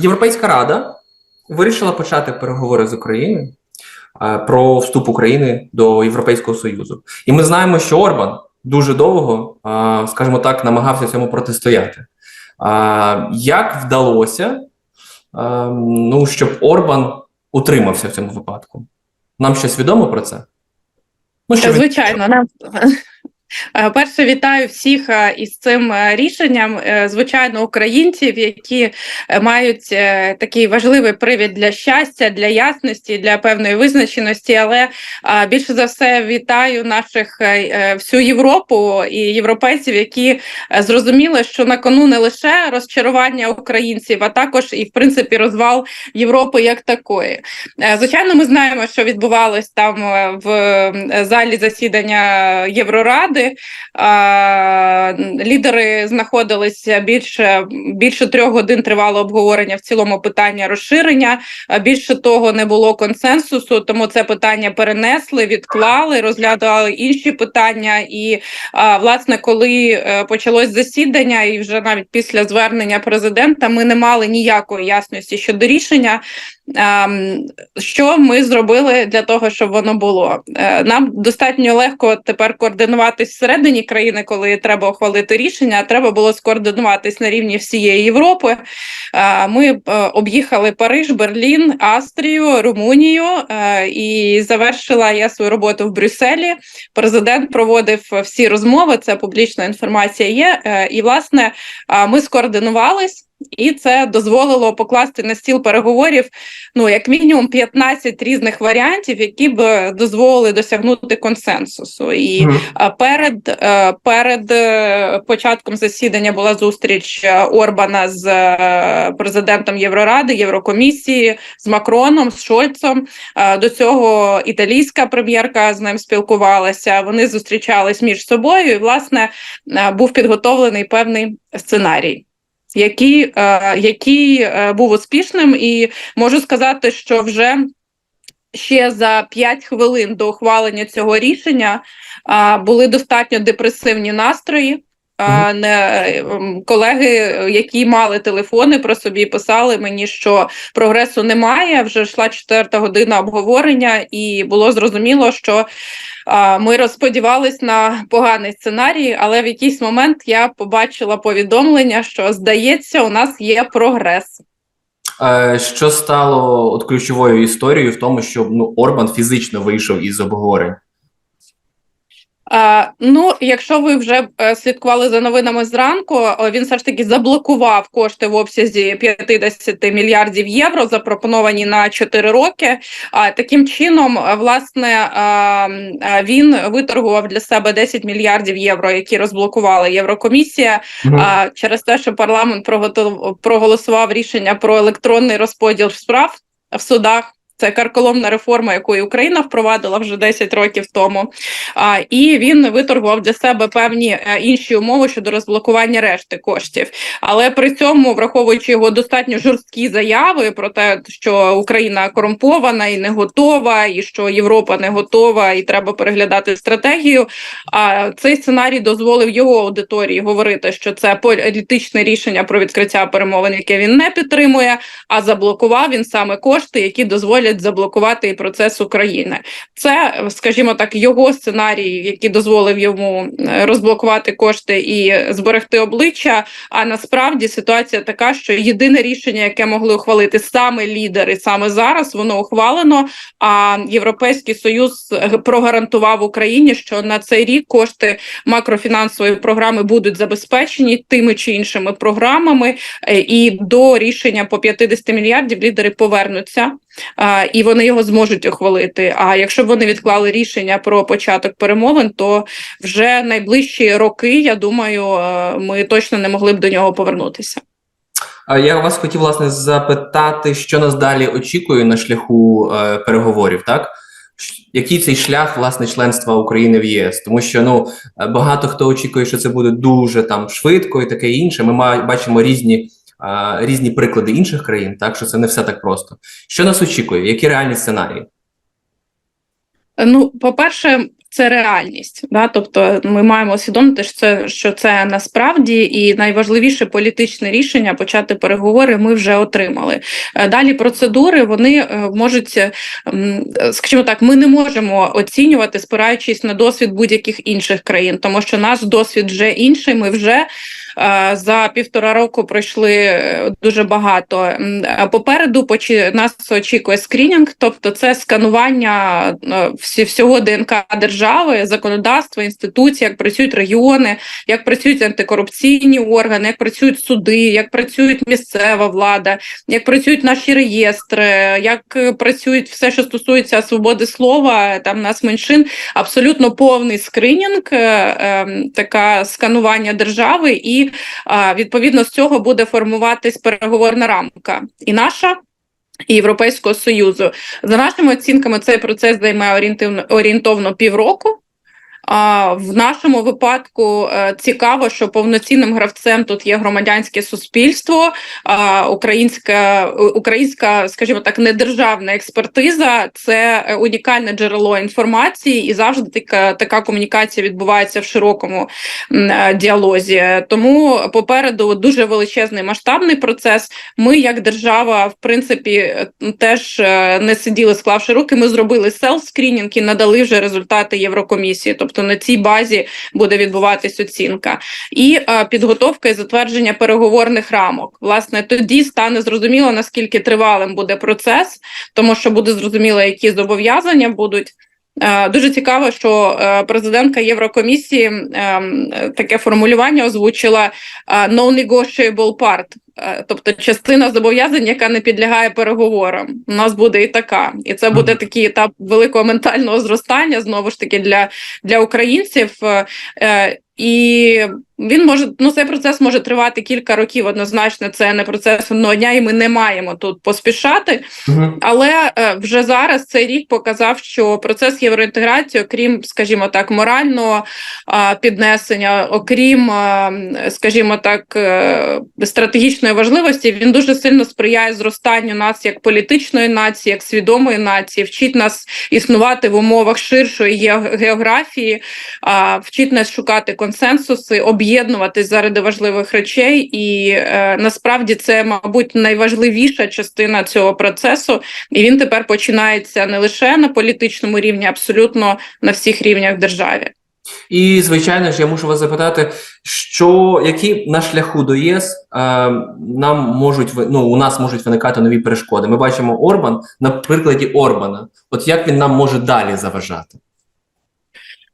Європейська рада вирішила почати переговори з Україною е, про вступ України до Європейського Союзу. І ми знаємо, що Орбан дуже довго, е, скажімо так, намагався цьому протистояти. Е, Як вдалося, ну, щоб Орбан утримався в цьому випадку? Нам щось відомо про це? Ну, що Звичайно, нам перше вітаю всіх е, із цим е, рішенням. Е, Звичайно, українців, які е, мають е, такий важливий привід для щастя, для ясності, для певної визначеності. Але е, більше за все вітаю наших е, е, всю Європу і європейців, які е, зрозуміли, що на кону не лише розчарування українців, а також і в принципі розвал Європи як такої. Е, Звичайно, ми знаємо, що відбувалось там е, в е, залі засідання Євроради. А, Лідери знаходилися більше більше трьох годин тривало обговорення в цілому питання розширення. Більше того, не було консенсусу, тому це питання перенесли, відклали, розглядали інші питання. І власне, коли е, почалось засідання, і вже навіть після звернення президента, ми не мали ніякої ясності щодо рішення. Ем, Що ми зробили для того, щоб воно було? Е, Нам достатньо легко тепер координуватись всередині країни, коли треба ухвалити рішення. Треба було скоординуватись на рівні всієї Європи. Е, Ми е, об'їхали Париж, Берлін, Австрію, Румунію і завершила я свою роботу в Брюсселі. Президент проводив всі розмови. Це публічна інформація є. І власне ми скоординувались. І це дозволило покласти на стіл переговорів ну як мінімум 15 різних варіантів, які б дозволили досягнути консенсусу. І Мгм. перед, е, перед е, початком засідання була зустріч е, Орбана з е, президентом Євроради, Єврокомісії, з Макроном, з Шольцом. Е, До цього італійська прем'єрка з ним спілкувалася. Вони зустрічались між собою, і власне е, був підготовлений певний сценарій. Який, е, який е, був успішним, і можу сказати, що вже ще за 5 хвилин до ухвалення цього рішення а, були достатньо депресивні настрої. А, не, ем, колеги, які мали телефони, про собі писали мені, що прогресу немає. Вже йшла четверта година обговорення, і було зрозуміло, що ми розподівались на поганий сценарій, але в якийсь момент я побачила повідомлення, що здається, у нас є прогрес. Е, Що стало от ключовою історією в тому, що ну, Орбан фізично вийшов із обговорень? А, ну, якщо ви вже е, слідкували за новинами зранку, е, він все ж таки заблокував кошти в обсязі 50 мільярдів євро, запропоновані на 4 роки. Таким чином, е, власне, він виторгував для себе 10 мільярдів євро, які розблокувала Єврокомісія. А через те, що парламент проголосував рішення про електронний розподіл справ в судах. Це карколомна реформа, яку Україна впровадила вже 10 років тому. І він виторгував для себе певні е, інші умови щодо розблокування решти коштів. Але при цьому, враховуючи його достатньо жорсткі заяви про те, що Україна корумпована і не готова, і що Європа не готова, і треба переглядати стратегію. А цей сценарій дозволив його аудиторії говорити, що це політичне рішення про відкриття перемовин, яке він не підтримує. А заблокував він саме кошти, які дозволять заблокувати і процес України. Це, скажімо так, його сценарій, який дозволив йому е, розблокувати кошти і зберегти обличчя. А насправді ситуація така, що єдине рішення, яке могли ухвалити саме лідери, саме зараз воно ухвалено. А Європейський Союз е, прогарантував Україні, що на цей рік кошти макрофінансової програми будуть забезпечені тими чи іншими програмами, е, і до рішення по 50 мільярдів лідери повернуться. І вони його зможуть ухвалити. А якщо б вони відклали рішення про початок перемовин, то вже найближчі роки, я думаю, е, ми точно не могли б до нього повернутися. Я вас хотів власне запитати, що нас далі очікує на шляху е, переговорів, так? Який цей шлях власне членства України в ЄС? Тому що ну е, багато хто очікує, що це буде дуже там швидко і таке інше. Ми бачимо різні, різні приклади інших країн, так що це не все так просто. Що нас очікує? Які реальні сценарії? Ну, по-перше, це реальність. Да? Тобто ми маємо усвідомити, що це, що це насправді і найважливіше політичне рішення почати переговори. Ми вже отримали. Е, Далі процедури вони е, можуть, е, скажімо так, ми не можемо оцінювати, спираючись на досвід будь-яких інших країн, тому що наш досвід вже інший. Ми вже за півтора року пройшли дуже багато. Попереду нас очікує скрінінг, тобто це сканування всі, всього ДНК держави, законодавства, інституцій, як працюють регіони, як працюють антикорупційні органи, як працюють суди, як працюють місцева влада, як працюють наші реєстри, як е, працюють все, що стосується свободи слова, там нас меншин, абсолютно повний скринінг, е, е, така сканування держави, і відповідно з цього буде формуватись переговорна рамка. І наша. Європейського союзу за нашими оцінками, цей процес займе орієнтивно орієнтовно півроку. А в нашому випадку е, цікаво, що повноцінним гравцем тут є громадянське суспільство, українська, українська, скажімо так, недержавна експертиза це е, унікальне джерело інформації, і завжди така, така комунікація відбувається в широкому е, діалозі. Тому попереду дуже величезний масштабний процес. Ми, як держава, в принципі, теж не сиділи, склавши руки. Ми зробили селф-скрінінг і надали вже результати Єврокомісії. Тобто на цій базі буде відбуватись оцінка і е, підготовка і затвердження переговорних рамок. Власне, тоді стане зрозуміло наскільки тривалим буде процес, тому що буде зрозуміло, які зобов'язання будуть. Е, Дуже цікаво, що е, президентка Єврокомісії ем, е, таке формулювання озвучила е, «no negotiable part», тобто частина зобов'язань, яка не підлягає переговорам. У нас буде і така, і це буде такий етап великого ментального зростання знову ж таки для, для українців. І він може ну цей процес може тривати кілька років. Однозначно, це не процес одного дня, і ми не маємо тут поспішати. Мгм. Але е, вже зараз цей рік показав, що процес євроінтеграції, окрім, скажімо так, морального а, піднесення, окрім, а, скажімо так, е, стратегічної важливості, він дуже сильно сприяє зростанню нас як політичної нації, як свідомої нації, вчить нас існувати в умовах ширшої географії, а, вчить нас шукати консенсуси, об'єднуватись заради важливих речей. І е, насправді це, мабуть, найважливіша частина цього процесу. І він тепер починається не лише на політичному рівні, абсолютно на всіх рівнях державі. І звичайно ж, я мушу вас запитати, що які на шляху до ЄС е, нам можуть ну, у нас можуть виникати нові перешкоди. Ми бачимо Орбан на прикладі Орбана. От як він нам може далі заважати?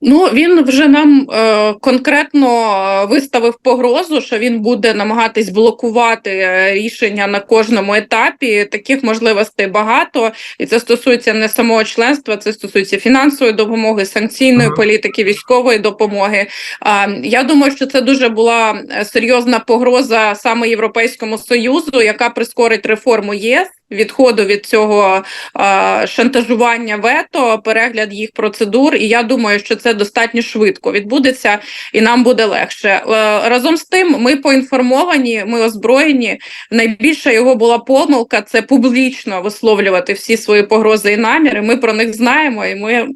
Ну він вже нам е, конкретно е, виставив погрозу, що він буде намагатись блокувати е, рішення на кожному етапі. Таких можливостей багато, і це стосується не самого членства, це стосується фінансової допомоги, санкційної політики, військової допомоги. А, я думаю, що це дуже була е, серйозна погроза саме Європейському союзу, яка прискорить реформу ЄС. Відходу від цього а, шантажування вето, перегляд їх процедур, і я думаю, що це достатньо швидко відбудеться, і нам буде легше. Е, Разом з тим, ми поінформовані, ми озброєні. Найбільша його була помилка це публічно висловлювати всі свої погрози і наміри. Ми про них знаємо, і ми,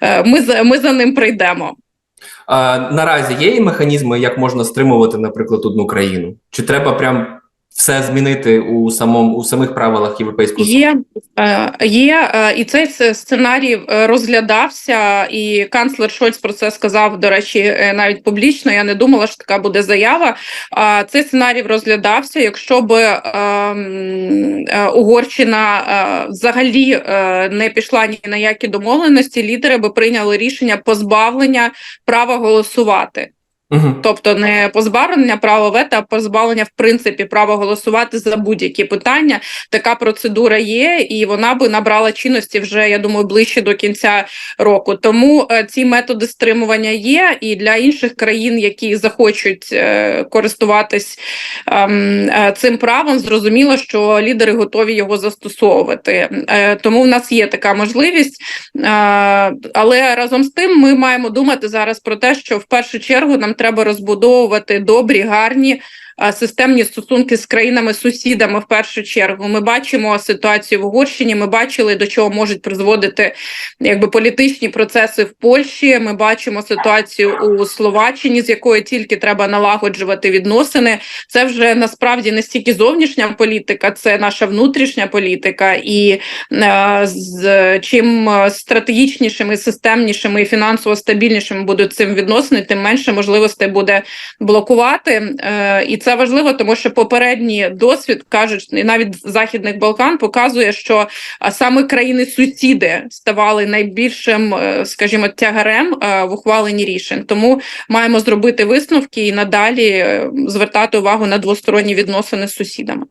е, ми, за- ми за ним прийдемо. А, наразі є і механізми, як можна стримувати, наприклад, одну країну? Чи треба прям все змінити у самому у самих правилах європейського Є, е, є е, і цей сценарій е, розглядався, і канцлер Шольц про це сказав. До речі, навіть публічно. Я не думала, що така буде заява. Цей сценарій розглядався. Якщо б е, м, е, Угорщина взагалі не пішла ні на які домовленості, лідери би прийняли рішення позбавлення права голосувати. Угу. Тобто не позбавлення права вето, а позбавлення в принципі права голосувати за будь-які питання. Така процедура є, і вона би набрала чинності вже, я думаю, ближче до кінця року. Тому е, ці методи стримування є, і для інших країн, які захочуть е, користуватись ем, е, цим правом, зрозуміло, що лідери готові його застосовувати. Е, тому в нас є така можливість. Е, але разом з тим ми маємо думати зараз про те, що в першу чергу нам треба розбудовувати добрі, гарні системні стосунки з країнами-сусідами в першу чергу. Ми бачимо ситуацію в Угорщині. Ми бачили до чого можуть призводити якби політичні процеси в Польщі. Ми бачимо ситуацію у Словаччині, з якою тільки треба налагоджувати відносини. Це вже насправді не стільки зовнішня політика, це наша внутрішня політика. І е, з чим стратегічнішими, системнішими і фінансово стабільнішими будуть цим відносини, тим менше можливостей буде блокувати. Е, і це важливо, тому що попередній досвід кажуть, і навіть західних Балкан показує, що саме країни-сусіди ставали найбільшим, е, скажімо, тягарем е, в ухваленні рішень. Тому маємо зробити висновки і надалі е, звертати увагу на двосторонні відносини з сусідами.